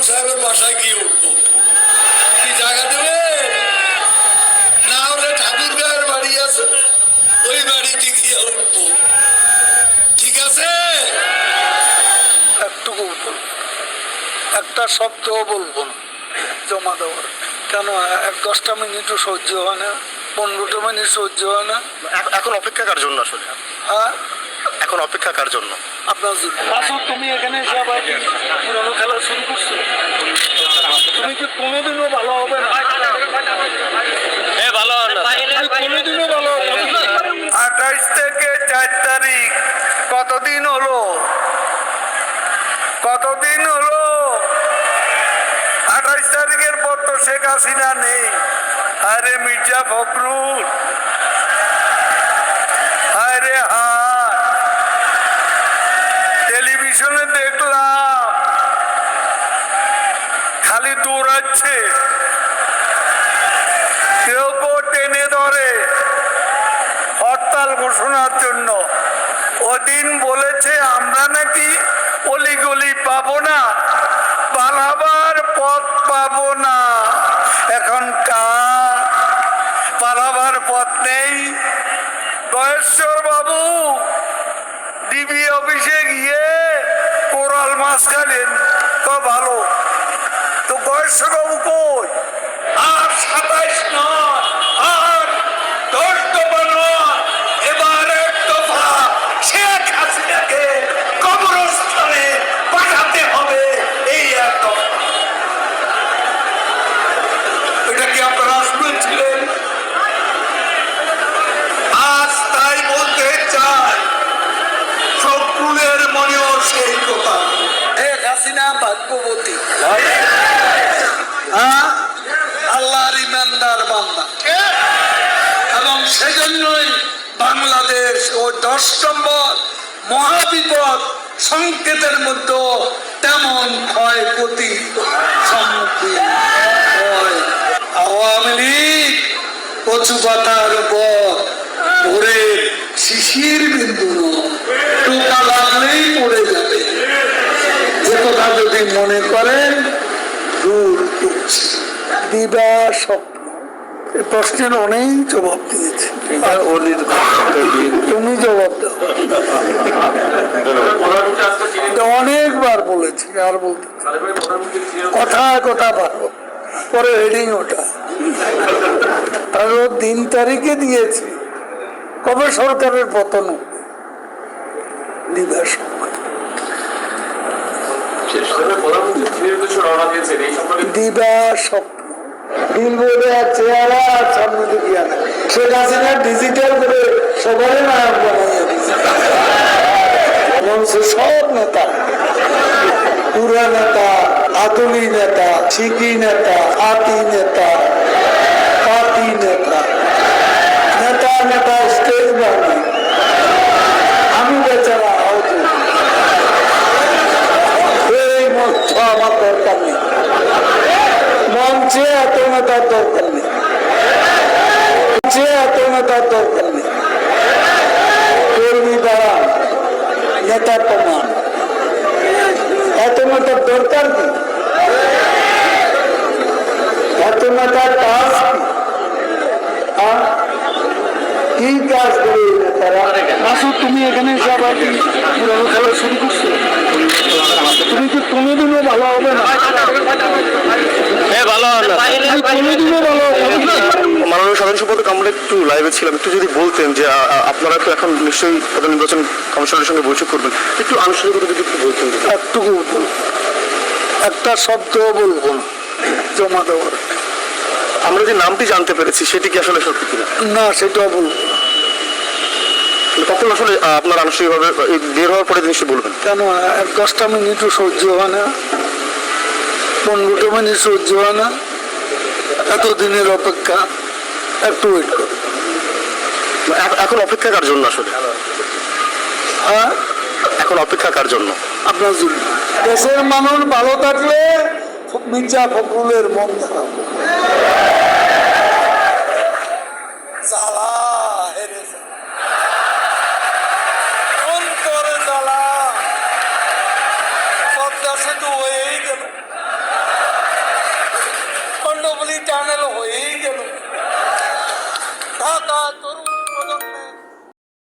বাসায় গিয়ে উঠবো। কি জায়গা দেবে না হলে ঠাকুর গায়ের বাড়ি আছে। ওই বাড়িতে গিয়ে উঠবো। ঠিক আছে? একটুকু একটা শব্দও বলব না। জমা দেওয়ার। কেন এক দশটা মিনিটও সহ্য হয় না পনেরোটা মিনিট সহ্য হয় না। এখন অপেক্ষা কার জন্য আসলে? হ্যাঁ? এখন অপেক্ষা কার জন্য? আপনার জন্য। তুমি এখানে আবার পুরোনো খেলা তারিখ কতদিন হলো? কতদিন হলো? আঠাইশ তারিখের পর তো শেখ হাসিনা নেই। আরে মির্জা ফখরুল। আরে হা টেলিভিশনে দেখলাম। খালি দৌড়াচ্ছে। কেউ কেউ টেনে ধরে হরতাল ঘোষণার জন্য। ওদিন বলেছে, আমরা নাকি অলিগলি পাবো না, পালাবার পথ পাবো না। এখন পালাবার পথ নেই। গয়েশ্বর বাবু, ডিবি অফিসে গিয়ে কোরাল মাছ খালেন তো ভালো। তো গয়েশ্বর বাবু ভাগ্যবতী হ্যাঁ? আল্লাহর ইমানদার বান্দা এবং সেজন্যই বাংলাদেশ ও দশ নম্বর মহাবিপদ সংকেতের মধ্যে তেমন ক্ষয়ক্ষতি সম্মুখীন হয় আওয়ামী লীগ কচু পাতার উপর ভরে শিশির বিন্দু। টোকা কথা যদি মনে করেন দূর দিবা স্বপ্ন। এই প্রশ্নের অনেক জবাব দিয়েছে। তুমি জবাব দাও। অনেকবার বলেছি আর বলতে কথা কথা ভালো পরে হেডিং ওটা। আর দিন তারিখে দিয়েছে। কবে সরকারের পতন? দিবা স্বপ্ন। দিবা ডিজিটাল করে সবাই সব নেতা পুরা নেতা নেতা ছিকি নেতা আতি নেতা পাতি নেতা নেতা নেতা স্টেজ বানাই আমি বেচারা আহত এই মঞ্চ আমার দরকার নেই নেতার দরকার নেই এত নেতার দরকার নেই কর্মী দ্বারা নেতা এত নেতার দরকার কি কাজ কি কাজ করে নেতারা মাসুদ তুমি এখানে কি পুরোনো খেলা শুরু করছ? তুমি কি কোনোদিনও ভালো হবে না হ্যাঁ ভালো তুমি কোনোদিনও ভালো হবে না মাননীয় সাধারণ সম্পাদক আমরা একটু লাইভে ছিলাম। একটু যদি বলতেন যে আপনারা তো এখন নিশ্চয়ই প্রধান নির্বাচন কমিশনের সঙ্গে বৈঠক করবেন। একটু আনুষ্ঠানিকতা যদি একটু বলতেন। একটুকু একটা শব্দ বলব জমা দেওয়ার। আমরা যে নামটি জানতে পেরেছি সেটি কি আসলে সত্যি কিনা? না সেটাও বলব না। তখন আসলে আপনার আনুষ্ঠানিকভাবে বের হওয়ার পরে নিশ্চয়ই বলবেন? কেন এক দশটা মিনিটও সহ্য হয় না। পনেরোটা মিনিট সহ্য হয় না। এতদিনের অপেক্ষা একটু ওয়েট করো। এখন অপেক্ষা কার জন্য আসলে? হ্যাঁ? এখন অপেক্ষা কার জন্য? আপনার জন্য। দেশের মানুষ ভালো থাকলে মির্জা ফখরুলের মন খারাপ। সেতু।